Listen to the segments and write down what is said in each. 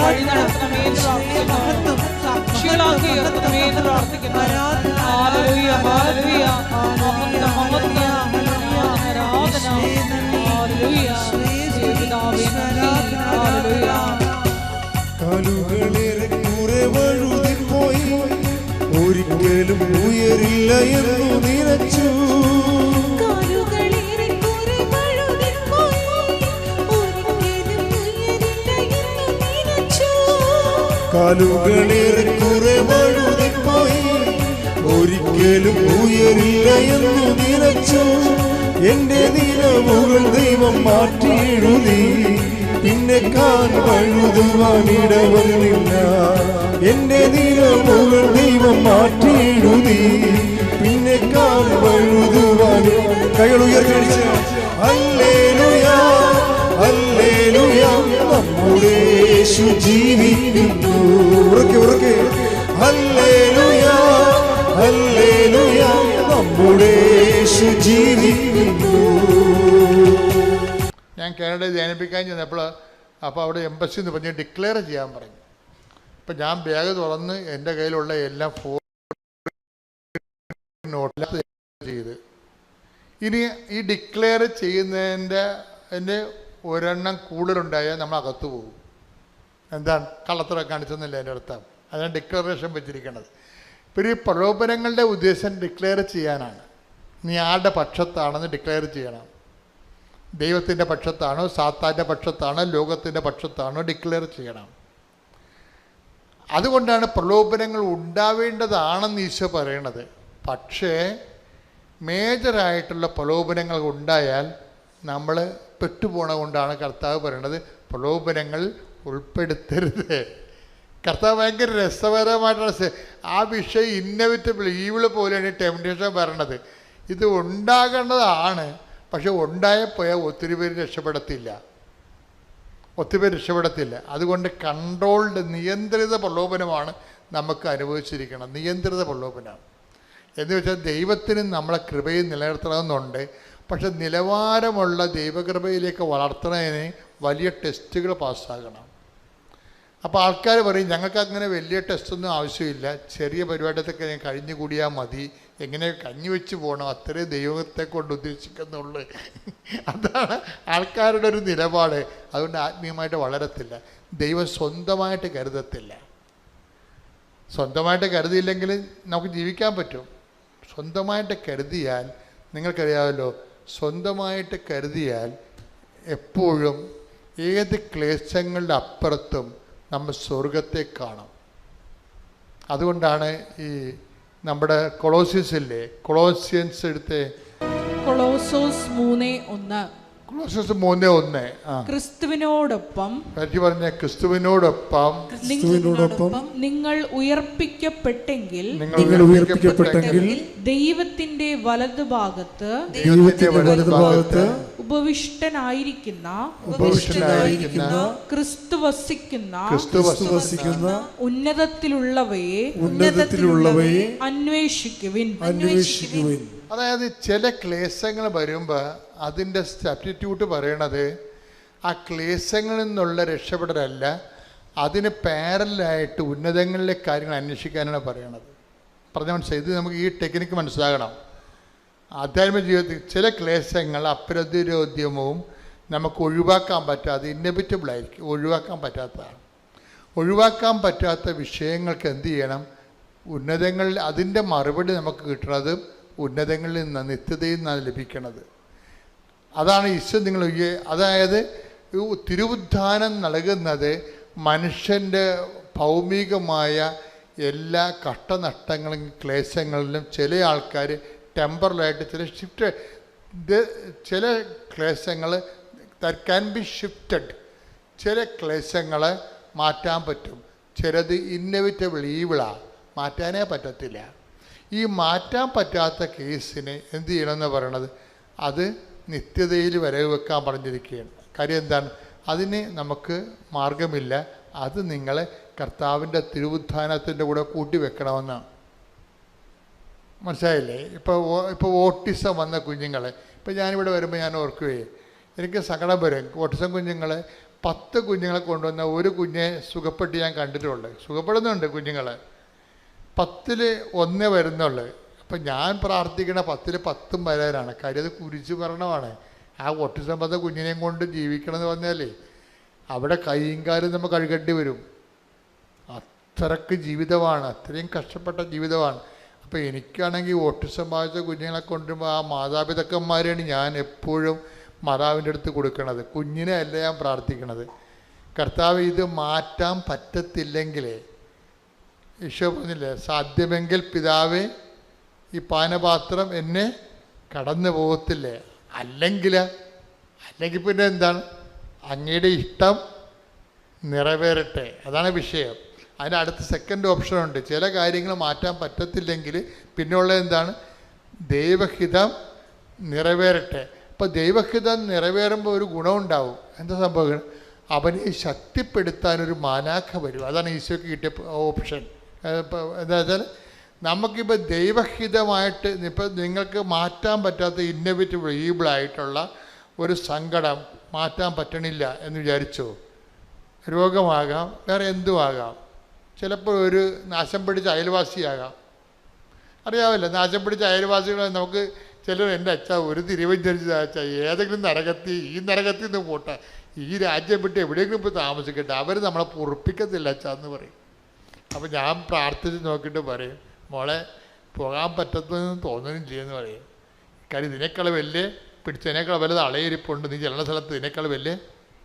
വഴി നടത്തണമേ എന്ന് പ്രാർത്ഥിക്കുന്നു സാക്ഷികളാക്കി ഉയർത്തണമേ എന്ന് പ്രാർത്ഥിക്കുന്നു ഹാലലുയ ഹാലലുയ മഹത്വം മഹത്വം ആരാധന ആരാധന ഹാലലുയ പിതാവേ നന്ദി ഹാലലുയ കാലുകളേറെ കുറെ വഴുതിപ്പോയി ഒരിക്കലും ഉയരില്ല എന്നു നിനച്ചു. കാലുകളേറെ കുറെ വഴുതിപ്പോയി ഒരിക്കലും ഉയരില്ല എന്ന് നിലച്ചു. എന്റെ നിലവുകൾ ദൈവം മാറ്റി എഴുതി പിന്നെ കാൽ വഴുതുവാനിടവന്നില്ല എന്റെ നിലവുകൾ ദൈവം മാറ്റി എഴുതി പിന്നെ കാൽ വഴുതുവാനി കൈകൾ ഉയർത്തിയടിച്ച് അല്ലേലുയാ യേശു ജീവിക്കുന്നു. ഉറക്കെ ഉറക്കെ ഞാൻ കാനഡയിൽ ധ്യാനിപ്പിക്കാൻ ചെന്നപ്പോൾ അപ്പോൾ അവിടെ എംബസി എന്ന് പറഞ്ഞ് ഡിക്ലെയർ ചെയ്യാൻ പറഞ്ഞു. അപ്പം ഞാൻ ബാഗ് തുറന്ന് എന്റെ കയ്യിലുള്ള എല്ലാം ഫോൺ ചെയ്ത്. ഇനി ഈ ഡിക്ലെയർ ചെയ്യുന്നതിന്റെ എന്റെ ഒരെണ്ണം കൂടുതലുണ്ടായാൽ നമ്മൾ അകത്തു പോകും. എന്താണ് കള്ളത്തരം കാണിച്ചെന്നില്ല എന്റെ അർത്ഥം അതാണ് ഡിക്ലറേഷൻ വെച്ചിരിക്കുന്നത്. ഇപ്പം ഈ പ്രലോഭനങ്ങളുടെ ഉദ്ദേശം ഡിക്ലെയർ ചെയ്യാനാണ്. നീ ആരുടെ പക്ഷത്താണെന്ന് ഡിക്ലെയർ ചെയ്യണം. ദൈവത്തിന്റെ പക്ഷത്താണോ സാത്താന്റെ പക്ഷത്താണോ ലോകത്തിന്റെ പക്ഷത്താണോ ഡിക്ലെയർ ചെയ്യണം. അതുകൊണ്ടാണ് പ്രലോഭനങ്ങൾ ഉണ്ടാവേണ്ടതാണെന്ന് ഈശോ പറയണത്. പക്ഷേ മേജറായിട്ടുള്ള പ്രലോഭനങ്ങൾ ഉണ്ടായാൽ നമ്മൾ പെട്ടുപോണ കൊണ്ടാണ് കർത്താവ് പറയണത്. പ്രലോഭനങ്ങൾ ഉൾപ്പെടുത്തരുത്. കർത്താവ് ഭയങ്കര രസകരമായിട്ടുള്ള ആ വിഷയം ഇന്നവിറ്റബിൾ ഈവിൾ പോലെയാണ് ടെംപ്റ്റേഷൻ പറയണത് ഇത് ഉണ്ടാകേണ്ടതാണ് പക്ഷെ ഉണ്ടായപ്പോയ ഒത്തിരി പേര് രക്ഷപ്പെടത്തില്ല. ഒത്തിരി പേര് രക്ഷപ്പെടത്തില്ല. അതുകൊണ്ട് കൺട്രോൾഡ് നിയന്ത്രിത പ്രലോഭനമാണ് നമുക്ക് അനുഭവിച്ചിരിക്കണം നിയന്ത്രിത പ്രലോഭനം. എന്ന് വെച്ചാൽ ദൈവത്തിന് നമ്മളെ കൃപയിൽ നിലനിർത്തണമെന്നുണ്ട്. പക്ഷെ നിലവാരമുള്ള ദൈവകൃപയിലേക്ക് വളർത്തുന്നതിന് വലിയ ടെസ്റ്റുകൾ പാസ്സാകണം അപ്പോൾ ആൾക്കാർ പറയും ഞങ്ങൾക്ക് അങ്ങനെ വലിയ ടെസ്റ്റൊന്നും ആവശ്യമില്ല. ചെറിയ പരിപാടിയൊക്കെ ഞാൻ കഴിഞ്ഞു കൂടിയാൽ മതി. എങ്ങനെ കഞ്ഞി വെച്ച് പോകണം അത്രേ ദൈവത്തെ കൊണ്ട് ഉദ്ദേശിക്കുന്നുള്ളു. അതാണ് ആൾക്കാരുടെ ഒരു നിലപാട്. അതുകൊണ്ട് ആത്മീയമായിട്ട് വളരത്തില്ല. ദൈവം സ്വന്തമായിട്ട് കരുതത്തില്ല. സ്വന്തമായിട്ട് കരുതിയില്ലെങ്കിൽ നമുക്ക് ജീവിക്കാൻ പറ്റും. സ്വന്തമായിട്ട് കരുതിയാൽ നിങ്ങൾക്കറിയാമല്ലോ സ്വന്തമായിട്ട് കരുതിയാൽ എപ്പോഴും ഏത് ക്ലേശങ്ങളുടെ അപ്പുറത്തും നമ്മൾ സ്വർഗത്തെ കാണും. അതുകൊണ്ടാണ് ഈ നമ്മുടെ കൊളോസിയസില്ലേ കൊളോസിയൻസ് എടുത്ത് കൊളോസോസ് മൂന്ന് ഒന്ന്. കൊളോസിയസ് മൂന്ന് ഒന്ന് ആ. ക്രിസ്തുവിനോടൊപ്പം പറഞ്ഞ ക്രിസ്തുവിനോടൊപ്പം ക്രിസ്തുവിനോടൊപ്പം നിങ്ങൾ ഉയർപ്പിക്കപ്പെട്ടെങ്കിൽ നിങ്ങൾ ഉയർപ്പിക്കപ്പെട്ടെങ്കിൽ ദൈവത്തിന്റെ വലതുഭാഗത്ത് ദൈവത്തിന്റെ വലതുഭാഗത്ത് ഉപവിഷ്ടനായിരിക്കുന്ന ഉപവിഷ്ടനായിരിക്കുന്ന ക്രിസ്തു വസിക്കുന്ന ക്രിസ്തു വസിക്കുന്ന ഉന്നതത്തിലുള്ളവയെ ഉന്നതത്തിലുള്ളവയെ അന്വേഷിക്കുവിൻ. അന്വേഷിക്കുവിൻ. അതായത് ചില ക്ലേശങ്ങൾ വരുമ്പോൾ അതിന്റെ സബ്സ്റ്റിറ്റ്യൂട്ട് പറയണത് ആ ക്ലേശങ്ങളിൽ നിന്നുള്ള രക്ഷപ്പെടലല്ല അതിന് പാരലായിട്ട് ഉന്നതങ്ങളിലെ കാര്യങ്ങൾ അന്വേഷിക്കാനാണ് പറയണത്. പറഞ്ഞ മനസ്സിലായി ഇത് നമുക്ക് ഈ ടെക്നിക്ക് മനസ്സിലാകണം ആധ്യാത്മിക ജീവിതത്തിൽ ചില ക്ലേശങ്ങൾ അപ്രതിരോധ്യമവും നമുക്ക് ഒഴിവാക്കാൻ പറ്റാതെ ഇന്നബിറ്റബിൾ ആയിരിക്കും. ഒഴിവാക്കാൻ പറ്റാത്തതാണ്. ഒഴിവാക്കാൻ പറ്റാത്ത വിഷയങ്ങൾക്ക് എന്ത് ചെയ്യണം? ഉന്നതങ്ങളിൽ അതിന്റെ മറുപടി നമുക്ക് കിട്ടുന്നത് ഉന്നതങ്ങളിൽ നിന്ന് നിത്യതയിൽ നിന്നാണ് ലഭിക്കുന്നത് അതാണ് ഈശ്വരൻ നിങ്ങൾ അതായത് തിരുവുദ്ധാനം നൽകുന്നത് മനുഷ്യന്റെ ഭൗമികമായ എല്ലാ കഷ്ടനഷ്ടങ്ങളും ക്ലേശങ്ങളിലും ചില ആൾക്കാർ ടെമ്പറലായിട്ട് ചില ഷിഫ്റ്റ് ചില ക്ലേശങ്ങൾ ദറ്റ് ക്യാൻ ബി ഷിഫ്റ്റഡ് ചില ക്ലേശങ്ങൾ മാറ്റാൻ പറ്റും. ചിലത് ഇന്നവിറ്റബിൾ ഈവിളാണ് മാറ്റാനേ പറ്റത്തില്ല. ഈ മാറ്റാൻ പറ്റാത്ത കേസിന് എന്ത് ചെയ്യണമെന്ന് പറയണത്? അത് നിത്യതയിൽ വരവ് വെക്കാൻ പറഞ്ഞിരിക്കുകയാണ്. കാര്യം എന്താണ്? അതിന് നമുക്ക് മാർഗമില്ല അത് നിങ്ങളെ കർത്താവിന്റെ തിരുവുത്ഥാനത്തിന്റെ കൂടെ കൂട്ടി വെക്കണമെന്നാണ്. മനസ്സിലായില്ലേ? ഇപ്പോൾ ഇപ്പോൾ ഓട്ടിസം വന്ന കുഞ്ഞുങ്ങളെ. ഇപ്പം ഞാനിവിടെ വരുമ്പോൾ ഞാൻ ഓർക്കുകയെ എനിക്ക് സങ്കടം വരും. ഓട്ടിസം കുഞ്ഞുങ്ങളെ പത്ത് കുഞ്ഞുങ്ങളെ കൊണ്ടുവന്ന ഒരു കുഞ്ഞെ സുഖപ്പെട്ട് ഞാൻ കണ്ടിട്ടുണ്ട് സുഖപ്പെടുന്നുണ്ട് കുഞ്ഞുങ്ങൾ പത്തിൽ ഒന്നേ വരുന്നുള്ളൂ. അപ്പം ഞാൻ പ്രാർത്ഥിക്കണ പത്തിൽ പത്തും വരാനാണ്. കാര്യം അത് കുരിശു മരണമാണ് ആ ഓട്ടിസം വന്ന കുഞ്ഞിനെയും കൊണ്ട് ജീവിക്കണമെന്ന് പറഞ്ഞാലേ അവിടെ കൈയും കാലും നമ്മൾ കഴുകേണ്ടി വരും. അത്രയ്ക്ക് ജീവിതമാണ്. അത്രയും കഷ്ടപ്പെട്ട ജീവിതമാണ്. അപ്പോൾ എനിക്കാണെങ്കിൽ ഓട്ടിസം ബാധിച്ച കുഞ്ഞുങ്ങളെ കൊണ്ടുവരുമ്പോൾ ആ മാതാപിതാക്കന്മാരെയാണ് ഞാൻ എപ്പോഴും മാതാവിന്റെ അടുത്ത് കൊടുക്കണത്. കുഞ്ഞിനെ അല്ല ഞാൻ പ്രാർത്ഥിക്കണത്. കർത്താവ് ഇത് മാറ്റാൻ പറ്റത്തില്ലെങ്കിലേ ഈശോ പറഞ്ഞില്ലേ സാധ്യമെങ്കിൽ പിതാവേ ഈ പാനപാത്രം എന്നെ കടന്നു പോകത്തില്ലേ? അല്ലെങ്കിൽ അല്ലെങ്കിൽ പിന്നെ എന്താണ്? അങ്ങയുടെ ഇഷ്ടം നിറവേറട്ടെ. അതാണ് വിഷയം. അതിന് അടുത്ത സെക്കൻഡ് ഓപ്ഷൻ ഉണ്ട്. ചില കാര്യങ്ങൾ മാറ്റാൻ പറ്റത്തില്ലെങ്കിൽ പിന്നെയുള്ള എന്താണ്? ദൈവഹിതം നിറവേറട്ടെ. അപ്പോൾ ദൈവഹിതം നിറവേറുമ്പോൾ ഒരു ഗുണമുണ്ടാവും എന്താ സംഭവം? അവനെ ശക്തിപ്പെടുത്താൻ ഒരു മാനാഖ വരും. അതാണ് ഈശോയ്ക്ക് കിട്ടിയ ഓപ്ഷൻ എന്താ വെച്ചാൽ നമുക്കിപ്പോൾ ദൈവഹിതമായിട്ട് ഇപ്പം നിങ്ങൾക്ക് മാറ്റാൻ പറ്റാത്ത ഇന്നവേറ്റീവ് ഈബിളായിട്ടുള്ള ഒരു സങ്കടം മാറ്റാൻ പറ്റണില്ല എന്ന് വിചാരിച്ചു? രോഗമാകാം വേറെ എന്തുമാകാം? ചിലപ്പോൾ ഒരു നാശം പിടിച്ച അയൽവാസിയാകാം. അറിയാമല്ലോ നാശം പിടിച്ച അയൽവാസികളെ നമുക്ക് ചിലർ എന്റെ അച്ഛ ഒരു തിരുവഞ്ചരിച്ച അച്ഛ ഏതെങ്കിലും നരകത്തി ഈ നരകത്തിൽ നിന്ന് പോട്ടെ ഈ രാജ്യം വിട്ട് എവിടെയെങ്കിലും പോയി താമസിക്കട്ടെ അവർ നമ്മളെ പൊറുപ്പിക്കത്തില്ല അച്ഛ എന്ന് പറയും. അപ്പോൾ ഞാൻ പ്രാർത്ഥിച്ച് നോക്കിയിട്ട് പറയും മോളെ പോകാൻ പറ്റത്തെന്ന് തോന്നുന്നില്ല എന്ന് പറയും. കാര്യം ഇതിനേക്കാൾ വലിയ പിടിച്ചതിനേക്കാൾ വലുത് അളയിരിപ്പുണ്ട്. നീ ചെല്ലുന്ന സ്ഥലത്ത് ഇതിനേക്കാൾ വലിയ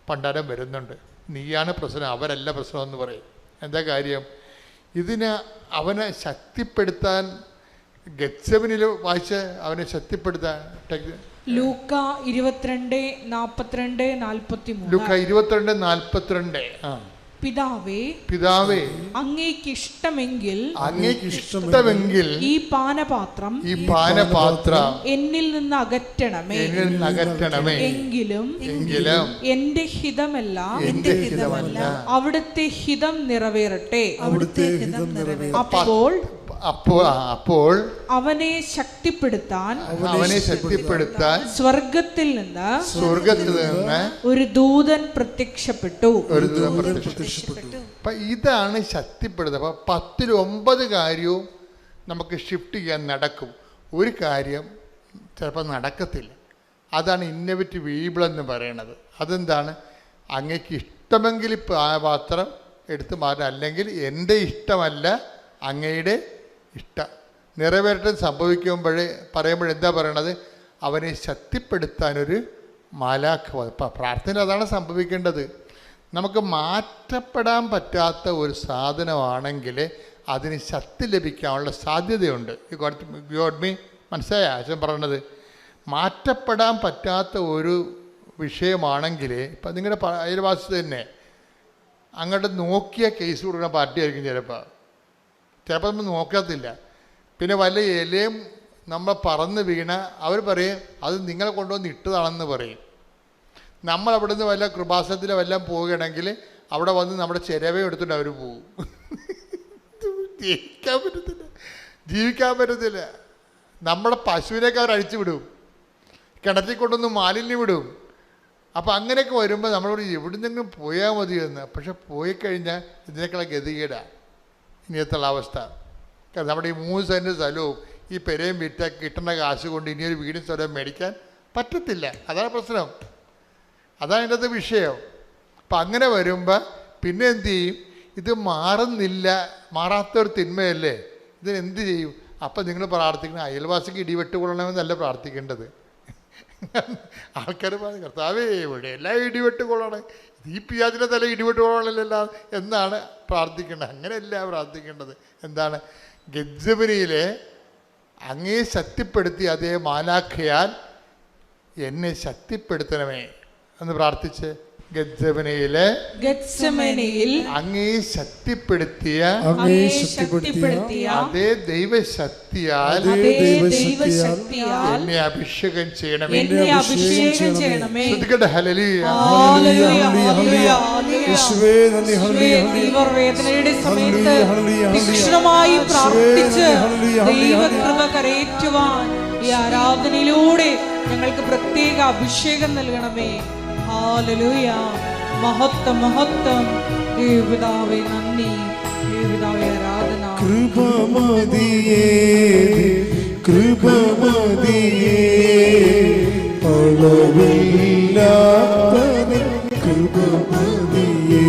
പണ്ടാരം വരുന്നുണ്ട്. നീയാണ് പ്രശ്നം അവരല്ല പ്രശ്നം എന്ന് പറയും. എന്താ കാര്യം? ഇതിനെ അവനെ ശക്തിപ്പെടുത്താൻ ഗച്ചവനിൽ വായിച്ച് അവനെ ശക്തിപ്പെടുത്താൻ ലൂക്ക ഇരുപത്തിരണ്ട് നാൽപ്പത്തിരണ്ട് നാൽപ്പത്തി ലൂക്ക ഇരുപത്തിരണ്ട് നാൽപ്പത്തിരണ്ട് ആ. പിതാവേ പിതാവേ അങ്ങേക്ക് ഇഷ്ടമെങ്കിൽ അങ്ങേക്ക് ഇഷ്ടമെങ്കിൽ ഈ പാനപാത്രം ഈ പാനപാത്രം എന്നിൽ നിന്ന് അകറ്റണമേ. എന്നിൽ നിന്ന് അകറ്റണമേ. എങ്കിലും എങ്കിലും എന്റെ ഹിതമല്ല എന്റെ ഹിതമല്ല. അവിടുത്തെ ഹിതം നിറവേറട്ടെ. അവിടുത്തെ ഹിതം നിറവേറട്ടെ. അപ്പോൾ അപ്പോൾ അപ്പോൾ അവനെ ശക്തിപ്പെടുത്താൻ അവനെ ശക്തിപ്പെടുത്താൻ സ്വർഗത്തിൽ നിന്ന് സ്വർഗത്തിൽ നിന്ന് ഒരു ദൂതൻ പ്രത്യക്ഷപ്പെട്ടു. ഒരു ദൂതൻ പ്രത്യക്ഷപ്പെട്ടു. അപ്പൊ ഇതാണ് ശക്തിപ്പെടുത്തുക അപ്പൊ പത്തിൽ ഒമ്പത് കാര്യവും നമുക്ക് ഷിഫ്റ്റ് ചെയ്യാൻ നടക്കും. ഒരു കാര്യം ചിലപ്പോൾ നടക്കത്തില്ല. അതാണ് ഇന്നോവേറ്റീവ് ഈബിൾ എന്ന് പറയണത് അതെന്താണ്? അങ്ങക്ക് ഇഷ്ടമെങ്കിൽ ആ പാത്രം എടുത്ത് മാറ്റാം. അല്ലെങ്കിൽ എന്റെ ഇഷ്ടമല്ല അങ്ങയുടെ ഇഷ്ടം നിറവേറ്റം സംഭവിക്കുമ്പോഴേ പറയുമ്പോഴെന്താ പറയണത്? അവനെ ശക്തിപ്പെടുത്താനൊരു മാലാഖ പ്രാർത്ഥന അതാണ് സംഭവിക്കേണ്ടത്. നമുക്ക് മാറ്റപ്പെടാൻ പറ്റാത്ത ഒരു സാധനമാണെങ്കിൽ അതിന് ശക്തി ലഭിക്കാനുള്ള സാധ്യതയുണ്ട്. ഗോഡ് മീ മനസ്സിലായ? അച്ഛൻ പറയണത് മാറ്റപ്പെടാൻ പറ്റാത്ത ഒരു വിഷയമാണെങ്കിൽ ഇപ്പം നിങ്ങളുടെ അയൽവാസി തന്നെ അങ്ങോട്ട് നോക്കിയ കേസ് കൊടുക്കുന്ന പാർട്ടിയായിരിക്കും ചിലപ്പോൾ. ചിലപ്പോൾ നമ്മൾ നോക്കത്തില്ല. പിന്നെ വല്ല ഇലയും നമ്മൾ പറന്ന് വീണ അവർ പറയും അത് നിങ്ങളെ കൊണ്ടുവന്ന് ഇട്ടതാണെന്ന് പറയും. നമ്മൾ അവിടെ നിന്ന് വല്ല കൃപാസനത്തിലോ വല്ലതും പോവുകയാണെങ്കിൽ അവിടെ വന്ന് നമ്മുടെ ചിരവേ എടുത്തിട്ട് അവർ പോകും ജീവിക്കാൻ പറ്റത്തില്ല. ജീവിക്കാൻ പറ്റത്തില്ല. നമ്മുടെ പശുവിനൊക്കെ അവർ അഴിച്ചു വിടും. കിണറ്റിൽ കൊണ്ടൊന്ന് മാലിന്യം വിടും. അപ്പം അങ്ങനെയൊക്കെ വരുമ്പോൾ നമ്മളോട് എവിടുന്നെങ്കിലും പോയാൽ മതിയെന്ന്. പക്ഷെ പോയി കഴിഞ്ഞാൽ ഇതിനേക്കാളും ഗതികേടാണ് ഇനിയത്തുള്ള അവസ്ഥ കാരണം നമ്മുടെ ഈ മൂന്ന് സെന്റ് സ്ഥലവും ഈ പെരയും വിറ്റ കിട്ടുന്ന കാശ് കൊണ്ട് ഇനിയൊരു വീടും സ്ഥലവും മേടിക്കാൻ പറ്റത്തില്ല. അതാണ് പ്രശ്നം. അതാണ് അതിന്റെ അത് വിഷയം. അപ്പം അങ്ങനെ വരുമ്പോൾ പിന്നെ എന്തു ചെയ്യും? ഇത് മാറുന്നില്ല മാറാത്തൊരു തിന്മയല്ലേ? ഇതിനെന്ത് ചെയ്യും? അപ്പം നിങ്ങൾ പ്രാർത്ഥിക്കുന്ന അയൽവാസിക്ക് ഇടിവെട്ട് കൊള്ളണമെന്നല്ല പ്രാർത്ഥിക്കേണ്ടത്. ആൾക്കാർ പറഞ്ഞു കർത്താവേ ഇവിടെ എല്ലാം ഇടിവെട്ട് കൊള്ളണം ഈ പിയാജിന്റെ തല ഇടിവെട്ട് കൊള്ളണമല്ല എന്നാണ് പ്രാർത്ഥിക്കേണ്ടത്. അങ്ങനെയല്ല പ്രാർത്ഥിക്കേണ്ടത്. എന്താണ്? ഗജ്ജബനിയിലെ അങ്ങേ ശക്തിപ്പെടുത്തി അതേ മാലാഖയാൽ എന്നെ ശക്തിപ്പെടുത്തണമേ എന്ന് പ്രാർത്ഥിച്ച് ഗത്സമനയിൽ അങ്ങേ ശക്തിപ്പെടുത്തിയ അങ്ങേ അതേ ദൈവശക്തിയാൽ എന്നെ അഭിഷേകം ചെയ്യണമേ. എന്നെ അഭിഷേകം ചെയ്യണമേ. ശ്രദ്ധിക്കട്ടെ ഹല്ലേലൂയ, ഹല്ലേലൂയ, ഹല്ലേലൂയ, ഹല്ലേലൂയ. യേശുവേ നന്ദി സമയത്ത്. തീക്ഷ്ണമായി പ്രാർത്ഥിച്ച്. ദൈവകൃപ കരയേറ്റുവാൻ ഈ ആരാധനയിലൂടെ ഞങ്ങൾക്ക് പ്രത്യേക അഭിഷേകം നൽകണമേ. ஹாலலூயா மகத்த மகத்தம். தேவதாவை நன்னி தேவதாவை ஆராதனா. கிருபமதியே கிருபமதியே அளவில்லாத கிருபமதியே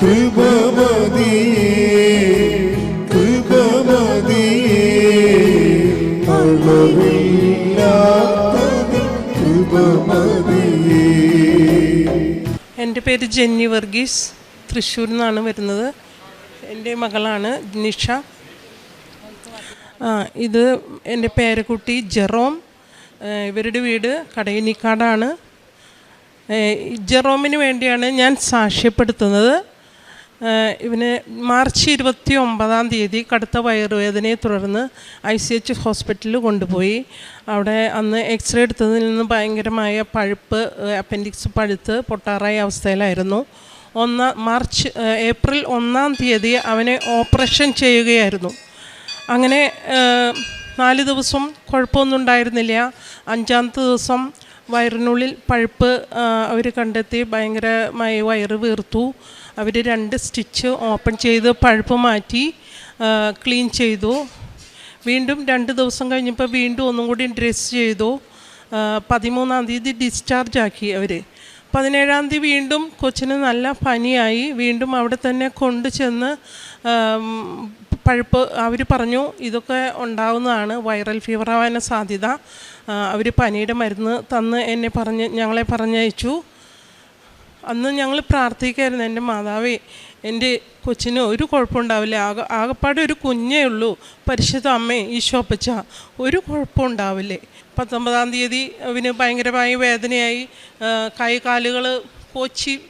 கிருபமதியே എന്റെ പേര് ജെന്നി വർഗീസ്. തൃശ്ശൂരിൽ നിന്നാണ് വരുന്നത്. എന്റെ മകളാണ് നിഷ. ആ ഇത് എന്റെ പേരക്കുട്ടി ജെറോം. ഇവരുടെ വീട് കടയിനിക്കാടാണ്. ജെറോമിന് വേണ്ടിയാണ് ഞാൻ സാക്ഷ്യപ്പെടുത്തുന്നത്. ഇവന് മാർച്ച് ഇരുപത്തി ഒമ്പതാം തീയതി കടുത്ത വയറുവേദനയെ തുടർന്ന് ഐ സി എച്ച് ഹോസ്പിറ്റലിൽ കൊണ്ടുപോയി. അവിടെ അന്ന് എക്സ്റേ എടുത്തതിൽ നിന്ന് ഭയങ്കരമായ പഴുപ്പ് അപ്പൻഡിക്സ് പഴുത്ത് പൊട്ടാറായ അവസ്ഥയിലായിരുന്നു. ഒന്നാം മാർച്ച് ഏപ്രിൽ ഒന്നാം തീയതി അവനെ ഓപ്പറേഷൻ ചെയ്യുകയായിരുന്നു. അങ്ങനെ നാല് ദിവസം കുഴപ്പമൊന്നും ഉണ്ടായിരുന്നില്ല. അഞ്ചാമത്തെ ദിവസം വയറിനുള്ളിൽ പഴുപ്പ് അവർ കണ്ടെത്തി ഭയങ്കരമായി വയറ് വീർത്തു. അവർ രണ്ട് സ്റ്റിച്ച് ഓപ്പൺ ചെയ്ത് പഴുപ്പ് മാറ്റി ക്ലീൻ ചെയ്തു. വീണ്ടും രണ്ട് ദിവസം കഴിഞ്ഞപ്പോൾ വീണ്ടും ഒന്നും കൂടി ഡ്രസ് ചെയ്തു. പതിമൂന്നാം തീയതി ഡിസ്ചാർജ് ആക്കി അവർ പതിനേഴാം തീയതി വീണ്ടും കൊച്ചിന് നല്ല പനിയായി. വീണ്ടും അവിടെ തന്നെ കൊണ്ടുചെന്ന് പഴുപ്പ് അവർ പറഞ്ഞു ഇതൊക്കെ ഉണ്ടാവുന്നതാണ്. വൈറൽ ഫീവർ ആവാൻ സാധ്യത. അവർ പനിയുടെ മരുന്ന് തന്ന് എന്നെ പറഞ്ഞ് ഞങ്ങളെ പറഞ്ഞയച്ചു. അന്ന് ഞങ്ങൾ പ്രാർത്ഥിക്കായിരുന്നു. എന്റെ മാതാവേ എന്റെ കൊച്ചിന് ഒരു കുഴപ്പമുണ്ടാവില്ല. ആകെ ആകപ്പാടെ ഒരു കുഞ്ഞേ ഉള്ളൂ. പരിശുദ്ധ അമ്മേ ഈശോപ്പച്ച ഒരു കുഴപ്പമുണ്ടാവില്ലേ. പത്തൊമ്പതാം തീയതി അവന് ഭയങ്കരമായി വേദനയായി. കൈകാലുകൾ കോച്ചി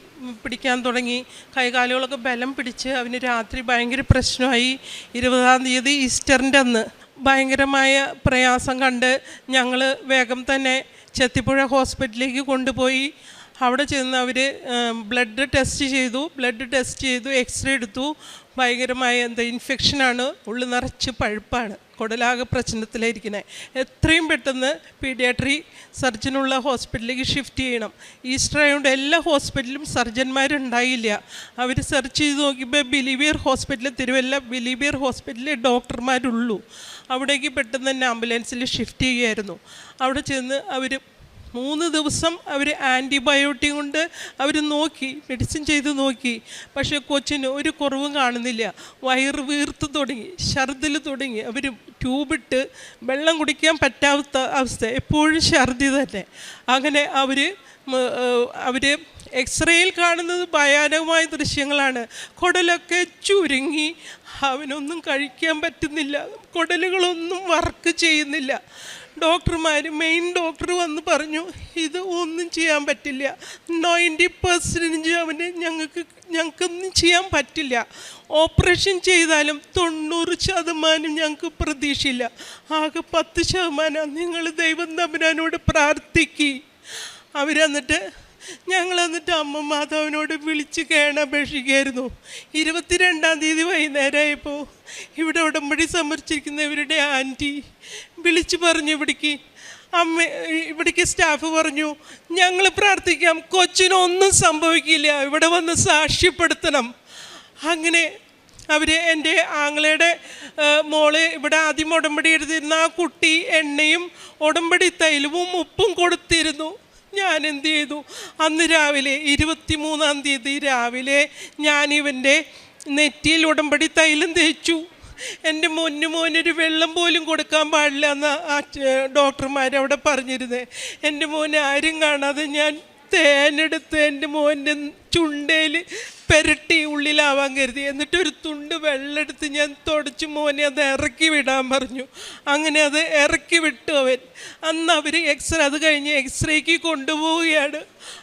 പിടിക്കാൻ തുടങ്ങി. കൈകാലുകളൊക്കെ ബലം പിടിച്ച് അവന് രാത്രി ഭയങ്കര പ്രശ്നമായി. ഇരുപതാം തീയതി ഈസ്റ്ററിന്റെ അന്ന് ഭയങ്കരമായ പ്രയാസം കണ്ട് ഞങ്ങൾ വേഗം തന്നെ ചെത്തിപ്പുഴ ഹോസ്പിറ്റലിലേക്ക് കൊണ്ടുപോയി. അവിടെ ചെന്ന് അവർ ബ്ലഡ് ടെസ്റ്റ് ചെയ്തു. ബ്ലഡ് ടെസ്റ്റ് ചെയ്തു എക്സ്റേ എടുത്തു. ഭയങ്കരമായ എന്താ ഇൻഫെക്ഷനാണ് ഉള്ളു നിറച്ച് പഴുപ്പാണ്. കുടലാകെ പ്രശ്നത്തിലായിരിക്കുന്നത് എത്രയും പെട്ടെന്ന് പീഡിയാട്രി സർജനുള്ള ഹോസ്പിറ്റലിലേക്ക് ഷിഫ്റ്റ് ചെയ്യണം. ഈസ്റ്റർ ആയതുകൊണ്ട് എല്ലാ ഹോസ്പിറ്റലിലും സർജന്മാരുണ്ടായില്ല അവർ സെർച്ച് ചെയ്ത് നോക്കിയപ്പോൾ ബിലീവിയർ ഹോസ്പിറ്റലിൽ തിരുവല്ല ബിലീവിയർ ഹോസ്പിറ്റലിൽ ഡോക്ടർമാരുള്ളൂ അവിടേക്ക് പെട്ടെന്ന് തന്നെ ആംബുലൻസിൽ ഷിഫ്റ്റ് ചെയ്യുമായിരുന്നു അവിടെ ചെന്ന് അവർ മൂന്ന് ദിവസം അവർ ആന്റിബയോട്ടിക് കൊണ്ട് അവർ നോക്കി മെഡിസിൻ ചെയ്ത് നോക്കി. പക്ഷേ കൊച്ചിന് ഒരു കുറവും കാണുന്നില്ല. വയറ് വീർത്ത് തുടങ്ങി ഛർദിൽ തുടങ്ങി. അവർ ട്യൂബിട്ട് വെള്ളം കുടിക്കാൻ പറ്റാത്ത അവസ്ഥ. എപ്പോഴും ഛർദി തന്നെ. അങ്ങനെ അവർ അവർ എക്സ്റേയിൽ കാണുന്നത് ഭയാനകമായ ദൃശ്യങ്ങളാണ്. കുടലൊക്കെ ചുരുങ്ങി. അവനൊന്നും കഴിക്കാൻ പറ്റുന്നില്ല. കുടലുകളൊന്നും വർക്ക് ചെയ്യുന്നില്ല. ഡോക്ടർമാർ മെയിൻ ഡോക്ടർ വന്ന് പറഞ്ഞു ഇത് ഒന്നും ചെയ്യാൻ പറ്റില്ല. നയന്റി പെർസെന്റേജ് അവന് ഞങ്ങൾക്ക് ഞങ്ങൾക്കൊന്നും ചെയ്യാൻ പറ്റില്ല. ഓപ്പറേഷൻ ചെയ്താലും തൊണ്ണൂറ് ശതമാനം ഞങ്ങൾക്ക് പ്രതീക്ഷയില്ല. ആകെ പത്ത് ശതമാനം. നിങ്ങൾ ദൈവം തമ്പുരാനോട് പ്രാർത്ഥിക്കി. അവരെന്നിട്ട് ഞങ്ങൾ എന്നിട്ട് അമ്മ മാതാവിനോട് വിളിച്ച് കേണപേക്ഷിക്കായിരുന്നു ഇരുപത്തിരണ്ടാം തീയതി വൈകുന്നേരമായപ്പോൾ ഇവിടെ ഉടമ്പടി സമർപ്പിച്ചിരിക്കുന്ന ഇവരുടെ ആന്റി വിളിച്ചു പറഞ്ഞു ഇവിടേക്ക്. അമ്മ ഇവിടേക്ക് സ്റ്റാഫ് പറഞ്ഞു ഞങ്ങൾ പ്രാർത്ഥിക്കാം കൊച്ചിനൊന്നും സംഭവിക്കില്ല ഇവിടെ വന്ന് സാക്ഷ്യപ്പെടുത്തണം. അങ്ങനെ അവർ എന്റെ ആങ്ങളയുടെ മോൾ ഇവിടെ ആദ്യം ഉടമ്പടി എടുത്തിരുന്ന ആ കുട്ടി എണ്ണയും ഉടമ്പടി തൈലവും ഉപ്പും കൊടുത്തിരുന്നു. ഞാൻ എന്ത് ചെയ്തു അന്ന് രാവിലെ ഇരുപത്തി മൂന്നാം തീയതി രാവിലെ ഞാൻ ഇവന്റെ നെറ്റിയിൽ ഉടമ്പടി തൈലം തേച്ചു. എന്റെ മൊന്നു മോനൊരു വെള്ളം പോലും കൊടുക്കാൻ പാടില്ല എന്ന് ആ ഡോക്ടർമാർ അവിടെ പറഞ്ഞിരുന്നത് എന്റെ മോനെ ആരും കാണാതെ ഞാൻ തേനെടുത്ത് എന്റെ മോന്റെ ചുണ്ടയിൽ പെരട്ടി ഉള്ളിലാവാൻ കരുതി. എന്നിട്ട് ഒരു തുണ്ട് വെള്ളമെടുത്ത് ഞാൻ തുടച്ച് മോനെ അത് ഇറക്കി വിടാൻ പറഞ്ഞു. അങ്ങനെ അത് ഇറക്കി വിട്ടു അവൻ. അന്ന് അവർ എക്സ്റേ അത് കഴിഞ്ഞ് എക്സ്റേക്ക് കൊണ്ടുപോവുകയാണ്.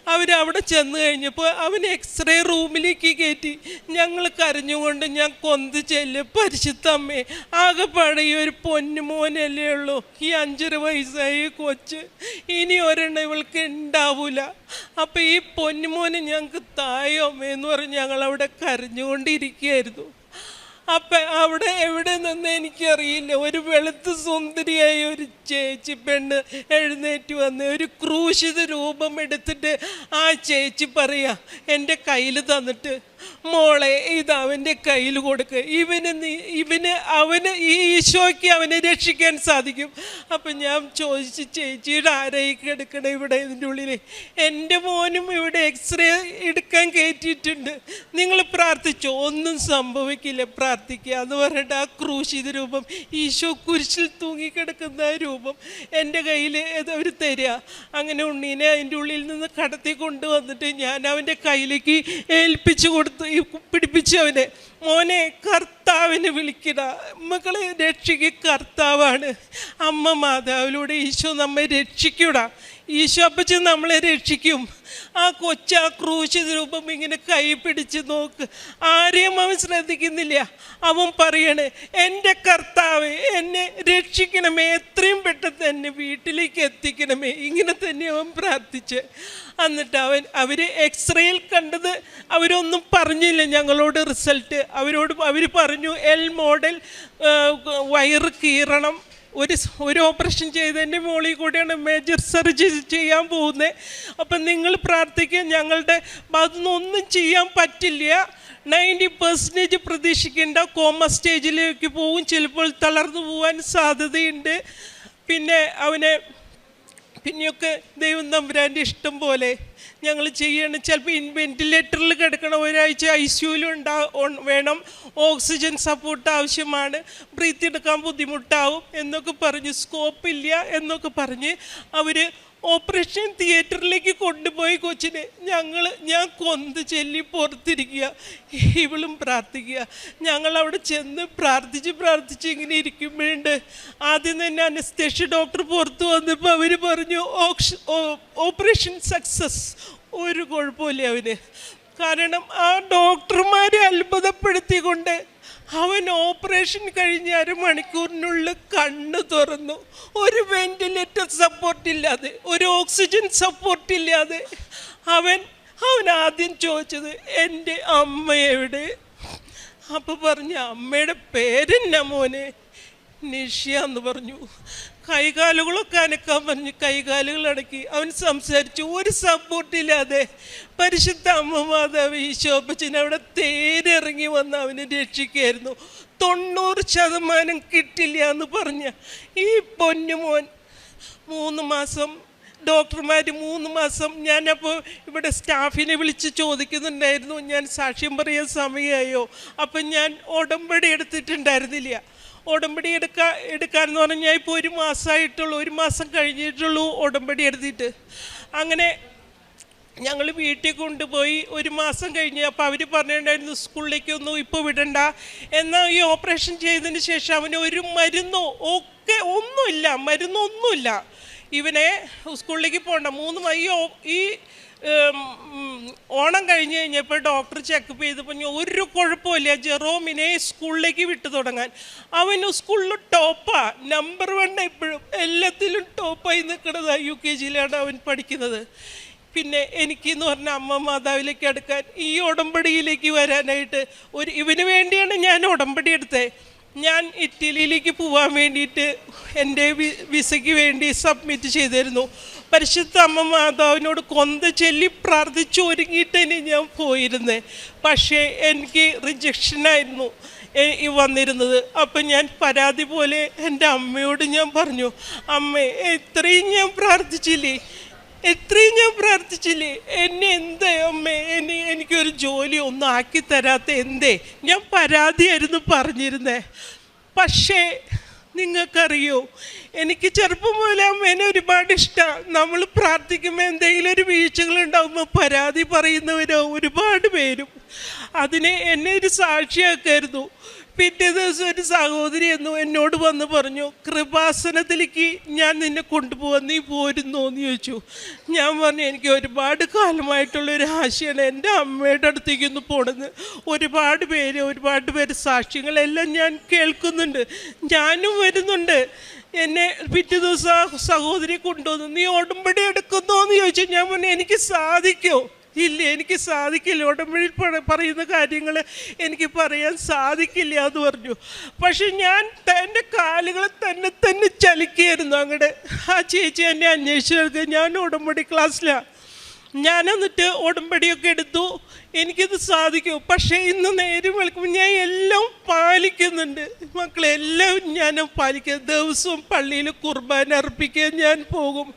അവരവിടെ ചെന്ന് കഴിഞ്ഞപ്പോൾ അവൻ എക്സ്റേ റൂമിലേക്ക് കയറ്റി. ഞങ്ങൾ കരഞ്ഞുകൊണ്ട് ഞാൻ കൊന്ത് ചെല്ല് പരിശുദ്ധ അമ്മേ ആകെപ്പാടെ ഈ ഒരു പൊന്നു മോനല്ലേ ഉള്ളൂ. ഈ അഞ്ചര വയസ്സായി കൊച്ച്. ഇനി ഒരെണ്ണം ഇവൾക്ക് ഉണ്ടാവൂല. അപ്പം ഈ പൊന്നുമോനെ ഞങ്ങൾക്ക് തായോ എന്ന് പറഞ്ഞ് ഞങ്ങൾ അവിടെ കരഞ്ഞുകൊണ്ടിരിക്കുകയായിരുന്നു. അപ്പം അവിടെ എവിടെ നിന്ന് എനിക്കറിയില്ല. ഒരു വെളുത്ത് സുന്ദരിയായ ഒരു ചേച്ചി പെണ്ണ് എഴുന്നേറ്റ് വന്ന് ഒരു ക്രൂശിത രൂപം എടുത്തിട്ട് ആ ചേച്ചി പറയാ എന്റെ കയ്യിൽ തന്നിട്ട് മോളെ ഇത് അവന്റെ കയ്യിൽ കൊടുക്കുക ഇവന് ഇവന് അവന് ഈ ഈശോയ്ക്ക് അവനെ രക്ഷിക്കാൻ സാധിക്കും. അപ്പം ഞാൻ ചോദിച്ച് ചേച്ചിയുടെ ആരേക്ക് എടുക്കണം ഇവിടെ ഇതിന്റെ ഉള്ളിൽ എന്റെ മോനും ഇവിടെ എക്സ്റേ എടുക്കാൻ കയറ്റിയിട്ടുണ്ട്. നിങ്ങൾ പ്രാർത്ഥിച്ചോ? ഒന്നും സംഭവിക്കില്ല. പ്രാർത്ഥിക്കുക എന്ന് പറഞ്ഞിട്ട് ആ ക്രൂശിത രൂപം ഈശോ കുരിശിൽ തൂങ്ങിക്കിടക്കുന്ന രൂപം എന്റെ കയ്യിൽ അവർ തരിക അങ്ങനെ ഉണ്ണീനെ അതിന്റെ ഉള്ളിൽ നിന്ന് കടത്തി കൊണ്ടുവന്നിട്ട് ഞാൻ അവന്റെ കയ്യിലേക്ക് ഏൽപ്പിച്ചു കൊടുത്തു. പിടിപ്പിച്ചു അവനെ മോനെ കർത്താവിനെ വിളിക്കുക മക്കളെ രക്ഷിക്ക് കർത്താവാണ്. അമ്മ മാതാവിലൂടെ ഈശോ നമ്മെ രക്ഷിക്കൂടാ. ഈശോ അപ്പച്ചൻ നമ്മളെ രക്ഷിക്കും. ആ കൊച്ച ആ രൂപം ഇങ്ങനെ കൈ പിടിച്ച് നോക്ക്. ആരെയും അവൻ ശ്രദ്ധിക്കുന്നില്ല. അവൻ പറയണേ എന്റെ കർത്താവ് എന്നെ രക്ഷിക്കണമേ. എത്രയും പെട്ടെന്ന് എന്നെ വീട്ടിലേക്ക് എത്തിക്കണമേ. ഇങ്ങനെ തന്നെ അവൻ പ്രാർത്ഥിച്ച്. എന്നിട്ട് അവൻ അവർ എക്സ്റേയിൽ കണ്ടത് അവരൊന്നും പറഞ്ഞില്ല ഞങ്ങളോട് റിസൾട്ട്. അവരോട് അവർ പറഞ്ഞു എൽ മോഡൽ വയറ് കീറണം. ഒരു ഒരു ഓപ്പറേഷൻ ചെയ്തതിന്റെ മുകളിൽ കൂടെയാണ് മേജർ സർജറി ചെയ്യാൻ പോകുന്നത് അപ്പം നിങ്ങൾ പ്രാർത്ഥിക്കുക ഞങ്ങളുടെ ഭാഗത്തുനിന്ന് ഒന്നും ചെയ്യാൻ പറ്റില്ല. നയന്റി പെർസെന്റേജ് പ്രതീക്ഷിക്കേണ്ട കോമ സ്റ്റേജിലേക്ക് പോകും ചിലപ്പോൾ തളർന്നു പോകാൻ സാധ്യതയുണ്ട്. പിന്നെ അവനെ പിന്നെയൊക്കെ ദൈവം തമ്പുരാന്റെ ഇഷ്ടം പോലെ ഞങ്ങൾ ചെയ്യണം. ചിലപ്പോൾ വെന്റിലേറ്ററിൽ കിടക്കണം ഒരാഴ്ച ഐ സിയുലും ഉണ്ടാ വേണം. ഓക്സിജൻ സപ്പോർട്ട് ആവശ്യമാണ്. ബ്രീത്ത് എടുക്കാൻ ബുദ്ധിമുട്ടാവും എന്നൊക്കെ പറഞ്ഞ് സ്കോപ്പ് ഇല്ല എന്നൊക്കെ പറഞ്ഞ് അവർ ഓപ്പറേഷൻ തിയേറ്ററിലേക്ക് കൊണ്ടുപോയി കൊച്ചിനെ. ഞങ്ങൾ ഞാൻ കൊന്ത് ചെല്ലി പുറത്തിരിക്കുക. ഇവളും പ്രാർത്ഥിക്കുക. ഞങ്ങൾ അവിടെ ചെന്ന് പ്രാർത്ഥിച്ച് പ്രാർത്ഥിച്ച് ഇങ്ങനെ ഇരിക്കുമ്പോഴുണ്ട്. ആദ്യം തന്നെ അനസ്തേഷ്യ ഡോക്ടർ പുറത്ത് വന്നപ്പോൾ അവർ പറഞ്ഞു ഓക്സ് ഓപ്പറേഷൻ സക്സസ് ഒരു കുഴപ്പമില്ല അവന്. കാരണം ആ ഡോക്ടർമാരെ അത്ഭുതപ്പെടുത്തിക്കൊണ്ട് അവൻ ഓപ്പറേഷൻ കഴിഞ്ഞ് അരമണിക്കൂറിനുള്ളിൽ കണ്ണ് തുറന്നു. ഒരു വെന്റിലേറ്റർ സപ്പോർട്ട് ഇല്ലാതെ ഒരു ഓക്സിജൻ സപ്പോർട്ട് ഇല്ലാതെ. അവൻ അവൻ ആദ്യം ചോദിച്ചത് എന്റെ അമ്മ എവിടെ? അപ്പോൾ പറഞ്ഞു അമ്മയുടെ പേരെന്നാ മോനെ? നിഷ്യ എന്ന് പറഞ്ഞു. കൈകാലുകളൊക്കെ അനക്കാൻ പറഞ്ഞ് കൈകാലുകൾ അടക്കി. അവൻ സംസാരിച്ചു ഒരു സപ്പോർട്ടില്ലാതെ പരിശുദ്ധ അമ്മ മാതാവ് ഈശോപ്പച്ചൻ അവിടെ തേരിറങ്ങി വന്ന് അവനെ രക്ഷിക്കായിരുന്നു. തൊണ്ണൂറ് ശതമാനം കിട്ടില്ല എന്ന് പറഞ്ഞ ഈ പൊന്നുമോൻ മൂന്ന് മാസം ഡോക്ടർമാർ മൂന്ന് മാസം ഞാനപ്പോൾ ഇവിടെ സ്റ്റാഫിനെ വിളിച്ച് ചോദിക്കുന്നുണ്ടായിരുന്നു. ഞാൻ സാക്ഷ്യം പറയാൻ സമയമായോ അപ്പം ഞാൻ ഉടമ്പടി എടുത്തിട്ടുണ്ടായിരുന്നില്ല. ഉടമ്പടി എടുക്കാൻ എടുക്കാമെന്ന് പറഞ്ഞാൽ ഇപ്പോൾ ഒരു മാസമായിട്ടുള്ളൂ ഒരു മാസം കഴിഞ്ഞിട്ടുള്ളൂ ഉടമ്പടി എടുത്തിട്ട്. അങ്ങനെ ഞങ്ങൾ വീട്ടിൽ കൊണ്ടുപോയി ഒരു മാസം കഴിഞ്ഞ് അപ്പോൾ അവർ പറഞ്ഞിട്ടുണ്ടായിരുന്നു സ്കൂളിലേക്കൊന്നും ഇപ്പോൾ വിടണ്ട. എന്നാൽ ഈ ഓപ്പറേഷൻ ചെയ്തതിന് ശേഷം അവന് ഒരു മരുന്നോ ഒക്കെ ഒന്നുമില്ല മരുന്നൊന്നുമില്ല. ഇവനെ സ്കൂളിലേക്ക് പോകണ്ട മൂന്ന് ഈ ഓണം കഴിഞ്ഞ് കഴിഞ്ഞപ്പോൾ ഡോക്ടർ ചെക്കപ്പ് ചെയ്തപ്പോൾ ഒരു കുഴപ്പമില്ല ജെറോമിനെ സ്കൂളിലേക്ക് വിട്ടു തുടങ്ങാൻ. അവന് സ്കൂളിൽ ടോപ്പാ. നമ്പർ വൺ എപ്പോഴും എല്ലാത്തിലും ടോപ്പായി നിൽക്കുന്നത് യു കെ ജിയിലാണ് അവൻ പഠിക്കുന്നത്. പിന്നെ എനിക്കെന്ന് പറഞ്ഞ അമ്മ മാതാവിലേക്ക് അടുക്കാൻ ഈ ഉടമ്പടിയിലേക്ക് വരാനായിട്ട് ഒരു ഇവന് വേണ്ടിയാണ് ഞാൻ ഉടമ്പടി എടുത്തത് ഞാൻ ഇറ്റലിയിലേക്ക് പോകാൻ വേണ്ടിയിട്ട് എന്റെ വിസയ്ക്ക് വേണ്ടി സബ്മിറ്റ് ചെയ്തിരുന്നു. പരിശുദ്ധ അമ്മ മാതാവിനോട് കൊന്ത ചൊല്ലി പ്രാർത്ഥിച്ചു ഒരുങ്ങിയിട്ടേ ഞാൻ പോയിരുന്നേ. പക്ഷേ എനിക്ക് റിജക്ഷനായിരുന്നു വന്നിരുന്നത്. അപ്പം ഞാൻ പരാതി പോലെ എന്റെ അമ്മയോട് ഞാൻ പറഞ്ഞു അമ്മേ എത്രയും ഞാൻ പ്രാർത്ഥിച്ചില്ലേ? എത്രയും ഞാൻ പ്രാർത്ഥിച്ചില്ലേ? എന്നെ എന്തേ അമ്മേ? എന്നെ എനിക്കൊരു ജോലി ഒന്നും ആക്കി തരാത്ത എന്തേ? ഞാൻ പരാതിയായിരുന്നു പറഞ്ഞിരുന്നേ. പക്ഷേ നിങ്ങൾക്കറിയോ? എനിക്ക് ചെറുപ്പം മുതലേ അമ്മേനെ ഒരുപാട് ഇഷ്ടമാണ് നമ്മൾ പ്രാർത്ഥിക്കുമ്പോൾ എന്തെങ്കിലും ഒരു വീഴ്ചകൾ ഉണ്ടാകുമ്പോൾ പരാതി പറയുന്നവരോ ഒരുപാട് പേരും. അതിനെ എന്നെ ഒരു സാക്ഷിയാക്കായിരുന്നു. പിറ്റേ ദിവസം ഒരു സഹോദരി എന്നു എന്നോട് വന്ന് പറഞ്ഞു കൃപാസനത്തിലേക്ക് ഞാൻ നിന്നെ കൊണ്ടുപോകാൻ നീ പോരുന്നോ? എന്ന് ചോദിച്ചു. ഞാൻ പറഞ്ഞു എനിക്ക് ഒരുപാട് കാലമായിട്ടുള്ളൊരു ആശയാണ് എന്റെ അമ്മയുടെ അടുത്തേക്ക് ഒന്ന് പോണെന്ന് ഒരുപാട് പേര് ഒരുപാട് പേര് സാക്ഷ്യങ്ങളെല്ലാം ഞാൻ കേൾക്കുന്നുണ്ട്. ഞാനും വരുന്നുണ്ട്. എന്നെ പിറ്റേ ദിവസം സഹോദരി കൊണ്ടുവന്നു നീ ഉടമ്പടി എടുക്കുന്നോ? എന്ന് ചോദിച്ചു. ഞാൻ പറഞ്ഞു എനിക്ക് സാധിക്കോ. ഇല്ല എനിക്ക് സാധിക്കില്ല. ഉടമ്പടിയിൽ പ- പറയുന്ന കാര്യങ്ങൾ എനിക്ക് പറയാൻ സാധിക്കില്ല എന്ന് പറഞ്ഞു. പക്ഷെ ഞാൻ എന്റെ കാലുകൾ തന്നെ തന്നെ ചലിക്കുകയായിരുന്നു അങ്ങോട്ട് ആ ചേച്ചി എന്നെ അന്വേഷിച്ചു ഞാൻ ഉടമ്പടി ക്ലാസ്സിലാണ് ഞാൻ എന്നിട്ട് ഉടമ്പടിയൊക്കെ എടുത്തു. എനിക്കിത് സാധിക്കും. പക്ഷേ ഇന്ന് നേരം വെളുക്കുമ്പോൾ ഞാൻ എല്ലാം പാലിക്കുന്നുണ്ട്. മക്കളെ എല്ലാം ഞാൻ പാലിക്കുക ദിവസവും പള്ളിയിൽ കുർബാന അർപ്പിക്കാൻ ഞാൻ പോകും.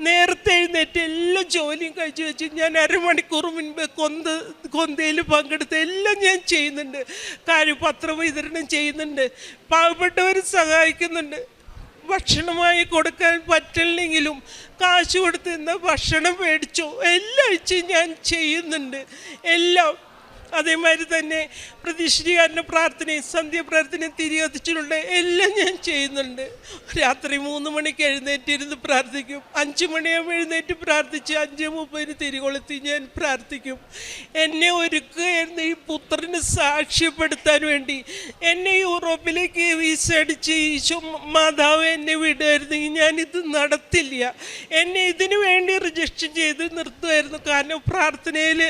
നേരത്തെ എഴുന്നേറ്റ് എല്ലാം ജോലിയും കഴിച്ചു വെച്ച് ഞാൻ അരമണിക്കൂർ മുൻപ് കൊന്ത കൊന്തയിൽ പങ്കെടുത്ത് എല്ലാം ഞാൻ ചെയ്യുന്നുണ്ട്. കാര്യപത്രം വിതരണം ചെയ്യുന്നുണ്ട്. പാവപ്പെട്ടവർ സഹായിക്കുന്നുണ്ട്. ഭക്ഷണമായി കൊടുക്കാൻ പറ്റില്ലെങ്കിലും കാശ് കൊടുത്ത് ഭക്ഷണം മേടിച്ചു. എല്ലാ ഞാൻ ചെയ്യുന്നുണ്ട്. എല്ലാം അതേമാതിരി തന്നെ പ്രതിഷ്ഠികാരന്റെ പ്രാർത്ഥനയും സന്ധ്യ പ്രാർത്ഥനയും തിരികത്തിച്ചിട്ടുണ്ട് എല്ലാം ഞാൻ ചെയ്യുന്നുണ്ട്. രാത്രി മൂന്ന് മണിക്ക് എഴുന്നേറ്റിരുന്ന് പ്രാർത്ഥിക്കും. അഞ്ച് മണിയാകുമ്പോൾ എഴുന്നേറ്റ് പ്രാർത്ഥിച്ച് അഞ്ച് മുപ്പതിന് തിരികൊളുത്തി ഞാൻ പ്രാർത്ഥിക്കും. എന്നെ ഒരുക്കുകയായിരുന്നു ഈ പുത്രന് സാക്ഷ്യപ്പെടുത്താൻ വേണ്ടി. എന്നെ യൂറോപ്പിലേക്ക് വീസ അടിച്ച് ഈശോ മാതാവ് എന്നെ വിടുമായിരുന്നെങ്കിൽ ഞാനിത് നടത്തില്ല. എന്നെ ഇതിനു വേണ്ടി രജിസ്റ്റർ ചെയ്ത് നിർത്തുമായിരുന്നു. കാരണം പ്രാർത്ഥനയിൽ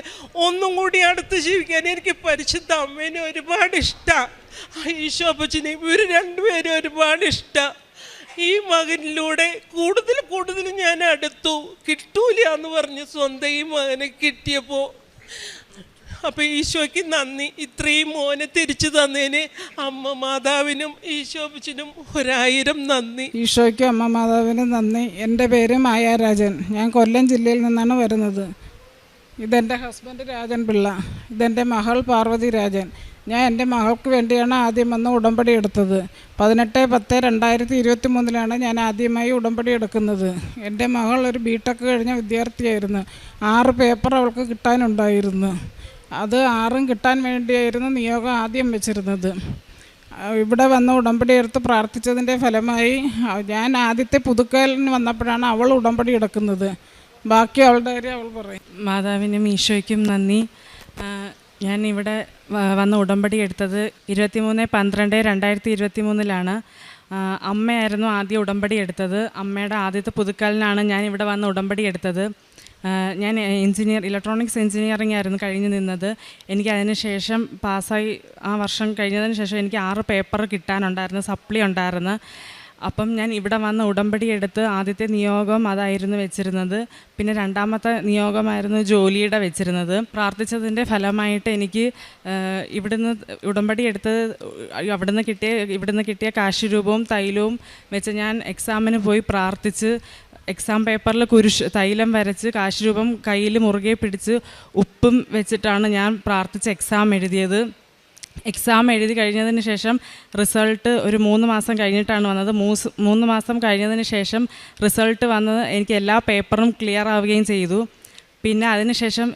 ഒന്നും കൂടി അടുത്ത് ജീവിക്കാൻ എനിക്ക് പരിശുദ്ധ അമ്മേനെ ഒരുപാട് ഇഷ്ടമാണ് ഈശോ അപ്പച്ചനെ ഇവർ രണ്ടുപേരും ഒരുപാട് ഇഷ്ടമാണ് ഈ മകനിലൂടെ കൂടുതൽ കൂടുതൽ ഞാൻ അടുത്തു. കിട്ടൂല എന്ന് പറഞ്ഞ് സ്വന്തം ഈ മകനെ കിട്ടിയപ്പോൾ അപ്പോൾ ഈശോയ്ക്ക് നന്ദി. ഇത്രയും മോനെ തിരിച്ചു തന്നതിന് അമ്മ മാതാവിനും ഈശോ അപ്പച്ചനും ഒരായിരം നന്ദി. ഈശോയ്ക്കും അമ്മ മാതാവിനും നന്ദി. എന്റെ പേര് മായാരാജൻ ഞാൻ കൊല്ലം ജില്ലയിൽ നിന്നാണ് വരുന്നത്. ഇതെന്റെ ഹസ്ബൻഡ് രാജൻ പിള്ള. ഇതെന്റെ മകൾ പാർവതി രാജൻ. ഞാൻ എന്റെ മകൾക്ക് വേണ്ടിയാണ് ആദ്യം വന്ന് ഉടമ്പടി എടുത്തത്. പതിനെട്ട് പത്ത് രണ്ടായിരത്തി ഇരുപത്തി മൂന്നിലാണ് ഞാൻ ആദ്യമായി ഉടമ്പടി എടുക്കുന്നത്. എന്റെ മകൾ ഒരു ബി ടെക് കഴിഞ്ഞ വിദ്യാർത്ഥിയായിരുന്നു. ആറ് പേപ്പർ അവൾക്ക് കിട്ടാനുണ്ടായിരുന്നു. അത് ആറും കിട്ടാൻ വേണ്ടിയായിരുന്നു നിയോഗം ആദ്യം വെച്ചിരുന്നത്. ഇവിടെ വന്ന് ഉടമ്പടി എടുത്ത് പ്രാർത്ഥിച്ചതിന്റെ ഫലമായി ഞാൻ ആദ്യത്തെ പുതുക്കലിന് വന്നപ്പോഴാണ് അവൾ ഉടമ്പടി എടുക്കുന്നത്. ബാക്കി അവളുടെ കാര്യം അവൾ പറയും. മാതാവിനും ഈശോയ്ക്കും നന്ദി. ഞാൻ ഇവിടെ വന്ന ഉടമ്പടി എടുത്തത് ഇരുപത്തിമൂന്ന് പന്ത്രണ്ട് രണ്ടായിരത്തി ഇരുപത്തി മൂന്നിലാണ് അമ്മയായിരുന്നു ആദ്യം ഉടമ്പടി എടുത്തത്. അമ്മയുടെ ആദ്യത്തെ പുതുക്കാലിനാണ് ഞാൻ ഇവിടെ വന്ന് ഉടമ്പടി എടുത്തത്. ഞാൻ എഞ്ചിനീയർ ഇലക്ട്രോണിക്സ് എഞ്ചിനീയറിംഗ് ആയിരുന്നു കഴിഞ്ഞ് നിന്നത്. എനിക്ക് അതിന് ശേഷം പാസ്സായി ആ വർഷം കഴിഞ്ഞതിന് ശേഷം എനിക്ക് ആറ് പേപ്പർ കിട്ടാനുണ്ടായിരുന്നു സപ്ലി ഉണ്ടായിരുന്നു. അപ്പം ഞാൻ ഇവിടെ വന്ന് ഉടമ്പടി എടുത്ത് ആദ്യത്തെ നിയോഗം അതായിരുന്നു വെച്ചിരുന്നത്. പിന്നെ രണ്ടാമത്തെ നിയോഗമായിരുന്നു ജോലിയുടെ വെച്ചിരുന്നത്. പ്രാർത്ഥിച്ചതിന്റെ ഫലമായിട്ട് എനിക്ക് ഇവിടുന്ന് ഉടമ്പടി എടുത്ത് അവിടുന്ന് കിട്ടിയ ഇവിടുന്ന് കിട്ടിയ കാശ് രൂപവും തൈലവും വെച്ച് ഞാൻ എക്സാമിന് പോയി പ്രാർത്ഥിച്ച് എക്സാം പേപ്പറിൽ കുരിശ് തൈലം വരച്ച് കാശ് രൂപം കയ്യിൽ മുറുകെ പിടിച്ച് ഉപ്പും വെച്ചിട്ടാണ് ഞാൻ പ്രാർത്ഥിച്ച് എക്സാം എഴുതിയത്. എക്സാം എഴുതി കഴിഞ്ഞതിന് ശേഷം റിസൾട്ട് ഒരു മൂന്ന് മാസം കഴിഞ്ഞിട്ടാണ് വന്നത്. മൂന്ന് മാസം കഴിഞ്ഞതിന് ശേഷം റിസൾട്ട് വന്നത് എനിക്ക് എല്ലാ പേപ്പറും ക്ലിയർ ആവുകയും ചെയ്തു. പിന്നെ അതിനുശേഷം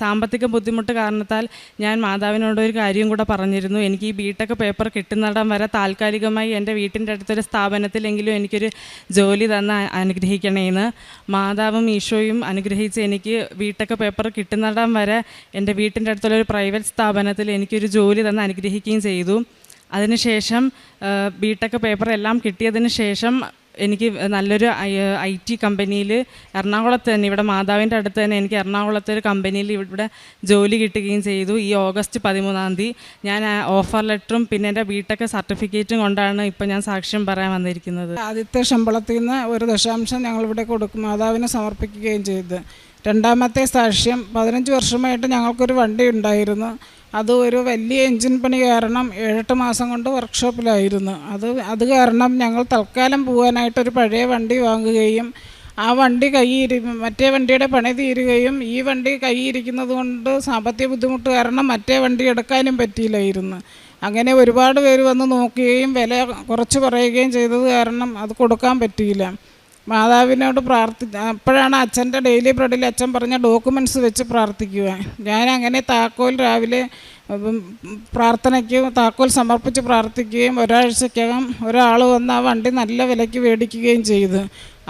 സാമ്പത്തിക ബുദ്ധിമുട്ട് കാരണത്താൽ ഞാൻ മാതാവിനോട് ഒരു കാര്യം കൂടെ പറഞ്ഞിരുന്നു. എനിക്ക് ഈ ബിടെക് പേപ്പർ കിട്ടുന്നിടം വരെ താൽക്കാലികമായി എന്റെ വീട്ടിന്റെ അടുത്തൊരു സ്ഥാപനത്തിലെങ്കിലും എനിക്കൊരു ജോലി തന്ന അനുഗ്രഹിക്കണേന്ന് മാതാവും ഈശോയും അനുഗ്രഹിച്ച് എനിക്ക് ബിടെക് പേപ്പർ കിട്ടുന്നിടം വരെ എന്റെ വീട്ടിന്റെ അടുത്തുള്ള ഒരു പ്രൈവറ്റ് സ്ഥാപനത്തിൽ എനിക്കൊരു ജോലി തന്ന് അനുഗ്രഹിക്കുകയും ചെയ്തു. അതിനുശേഷം ബിടെക് പേപ്പർ എല്ലാം കിട്ടിയതിന് ശേഷം എനിക്ക് നല്ലൊരു ഐ ടി കമ്പനിയിൽ എറണാകുളത്ത് തന്നെ ഇവിടെ മാതാവിന്റെ അടുത്ത് തന്നെ എനിക്ക് എറണാകുളത്തെ ഒരു കമ്പനിയിൽ ഇവിടെ ജോലി കിട്ടുകയും ചെയ്തു. ഈ ഓഗസ്റ്റ് പതിമൂന്നാം തീയതി ഞാൻ ഓഫർ ലെറ്ററും പിന്നെ എന്റെ ബിടെക് സർട്ടിഫിക്കറ്റും കൊണ്ടാണ് ഇപ്പോൾ ഞാൻ സാക്ഷ്യം പറയാൻ വന്നിരിക്കുന്നത്. ആദ്യത്തെ ശമ്പളത്തിൽ നിന്ന് ഒരു ദശാംശം ഞങ്ങളിവിടെ കൊടുക്കും മാതാവിനെ സമർപ്പിക്കുകയും ചെയ്ത്. രണ്ടാമത്തെ സാക്ഷ്യം പതിനഞ്ച് വർഷമായിട്ട് ഞങ്ങൾക്കൊരു വണ്ടി ഉണ്ടായിരുന്നു. അത് ഒരു വലിയ എൻജിൻ പണി കാരണം ഏഴെട്ട് മാസം കൊണ്ട് വർക്ക്ഷോപ്പിലായിരുന്നു. അത് അത് കാരണം ഞങ്ങൾ തൽക്കാലം പോകാനായിട്ടൊരു പഴയ വണ്ടി വാങ്ങുകയും ആ വണ്ടി കൈയിരി മറ്റേ വണ്ടിയുടെ പണി തീരുകയും ഈ വണ്ടി കൈയിരിക്കുന്നത് കൊണ്ട് സാമ്പത്തിക ബുദ്ധിമുട്ട് കാരണം മറ്റേ വണ്ടി എടുക്കാനും പറ്റിയില്ലായിരുന്നു. അങ്ങനെ ഒരുപാട് പേര് വന്ന് നോക്കുകയും വില കുറച്ച് പറയുകയും ചെയ്തത് കാരണം അത് കൊടുക്കാൻ പറ്റിയില്ല. മാതാവിനോട് പ്രാർത്ഥി അപ്പോഴാണ് അച്ഛന്റെ ഡെയിലി ബ്രെഡിൽ അച്ഛൻ പറഞ്ഞ ഡോക്യുമെന്റ്സ് വെച്ച് പ്രാർത്ഥിക്കുക. ഞാൻ അങ്ങനെ താക്കോൽ രാവിലെ പ്രാർത്ഥനയ്ക്കും താക്കോൽ സമർപ്പിച്ച് പ്രാർത്ഥിക്കുകയും ഒരാഴ്ചക്കകം ഒരാൾ വന്ന് ആ വണ്ടി നല്ല വിലയ്ക്ക് മേടിക്കുകയും ചെയ്തു.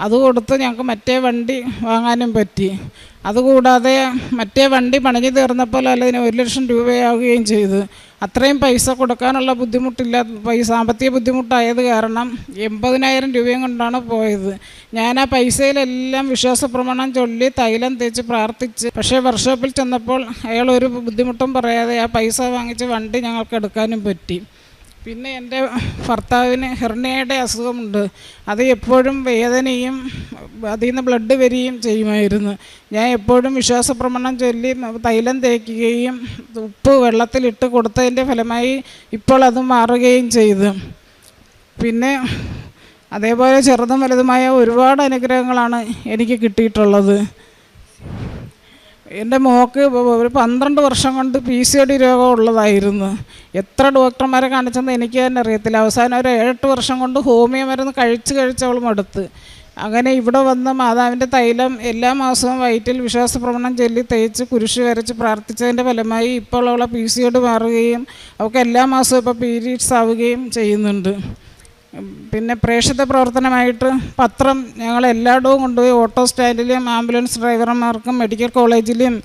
അത് കൊടുത്ത് ഞങ്ങൾക്ക് മറ്റേ വണ്ടി വാങ്ങാനും പറ്റി. അതുകൂടാതെ മറ്റേ വണ്ടി പണിഞ്ഞു തീർന്നപ്പോൾ അതിന് ഒരു ലക്ഷം രൂപയാവുകയും ചെയ്തു. അത്രയും പൈസ കൊടുക്കാനുള്ള ബുദ്ധിമുട്ടില്ല പൈസ സാമ്പത്തിക ബുദ്ധിമുട്ടായത് കാരണം എൺപതിനായിരം രൂപയും കൊണ്ടാണ് പോയത്. ഞാൻ ആ പൈസയിലെല്ലാം വിശ്വാസ പ്രമാണം ചൊല്ലി തൈലം തേച്ച് പ്രാർത്ഥിച്ച് പക്ഷേ വർക്ക്ഷോപ്പിൽ ചെന്നപ്പോൾ അയാൾ ഒരു ബുദ്ധിമുട്ടും പറയാതെ ആ പൈസ വാങ്ങിച്ച് വണ്ടി ഞങ്ങൾക്ക് എടുക്കാനും പറ്റി. പിന്നെ എന്റെ ഭർത്താവിന് ഹെർണിയയുടെ അസുഖമുണ്ട്. അത് എപ്പോഴും വേദനയും അതിൽ നിന്ന് ബ്ലഡ് വരികയും ചെയ്യുമായിരുന്നു. ഞാൻ എപ്പോഴും വിശ്വാസപ്രമണം ചൊല്ലി തൈലം തേക്കുകയും ഉപ്പ് വെള്ളത്തിലിട്ട് കൊടുത്തതിന്റെ ഫലമായി ഇപ്പോൾ അത് മാറുകയും ചെയ്തു. പിന്നെ അതേപോലെ ചെറുതും വലുതുമായ ഒരുപാട് അനുഗ്രഹങ്ങളാണ് എനിക്ക് കിട്ടിയിട്ടുള്ളത്. എന്റെ മോക്ക് ഒരു പന്ത്രണ്ട് വർഷം കൊണ്ട് പി സി ഒ ഡി രോഗം ഉള്ളതായിരുന്നു. എത്ര ഡോക്ടർമാരെ കാണിച്ചെന്ന് എനിക്ക് തന്നെ അറിയത്തില്ല. അവസാനം ഒരു ഏഴെട്ട് വർഷം കൊണ്ട് ഹോമിയോ മരുന്ന് കഴിച്ച് കഴിച്ചവൾ മടുത്ത് അങ്ങനെ ഇവിടെ വന്ന് മാതാവിന്റെ തൈലം എല്ലാ മാസവും വയറ്റിൽ വിശ്വാസപ്രമാണം ചൊല്ലി തേച്ച് കുരിശ് വരച്ച് പ്രാർത്ഥിച്ചതിന്റെ ഫലമായി ഇപ്പോൾ അവളെ പി സി ഒ ഡി മാറുകയും അവൾക്ക് എല്ലാ മാസവും ഇപ്പോൾ പീരീഡ്സ് ആവുകയും ചെയ്യുന്നുണ്ട്. പിന്നെ പ്രേക്ഷിത പ്രവർത്തനമായിട്ട് പത്രം ഞങ്ങൾ എല്ലായിടവും കൊണ്ടുപോയി ഓട്ടോ സ്റ്റാൻഡിലും ആംബുലൻസ് ഡ്രൈവർമാർക്കും മെഡിക്കൽ കോളേജിലും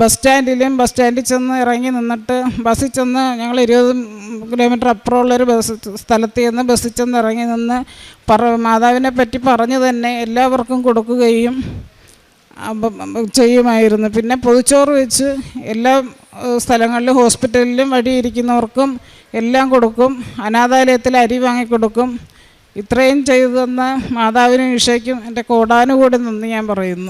ബസ് സ്റ്റാൻഡിലും ബസ് സ്റ്റാൻഡിൽ ചെന്ന് ഇറങ്ങി നിന്നിട്ട് ബസ്സിൽ ചെന്ന് ഞങ്ങൾ ഇരുപത് കിലോമീറ്റർ അപ്പുറമുള്ളൊരു ബസ് സ്ഥലത്ത് ചെന്ന് ബസ്സിൽ ചെന്ന് ഇറങ്ങി നിന്ന് പറ മാതാവിനെ പറ്റി പറഞ്ഞു തന്നെ എല്ലാവർക്കും കൊടുക്കുകയും ചെയ്യുമായിരുന്നു. പിന്നെ പൊതിച്ചോറ് വെച്ച് എല്ലാ സ്ഥലങ്ങളിലും ഹോസ്പിറ്റലിലും വഴിയിരിക്കുന്നവർക്കും എല്ലാം കൊടുക്കും. അനാഥാലയത്തിൽ അരി വാങ്ങിക്കൊടുക്കും ഇത്രയും ചെയ്തു തന്ന മാതാവിനും ഈശോയ്ക്കും എന്റെ കോടാനുകൂടി നിന്ന് ഞാൻ പറയുന്നു.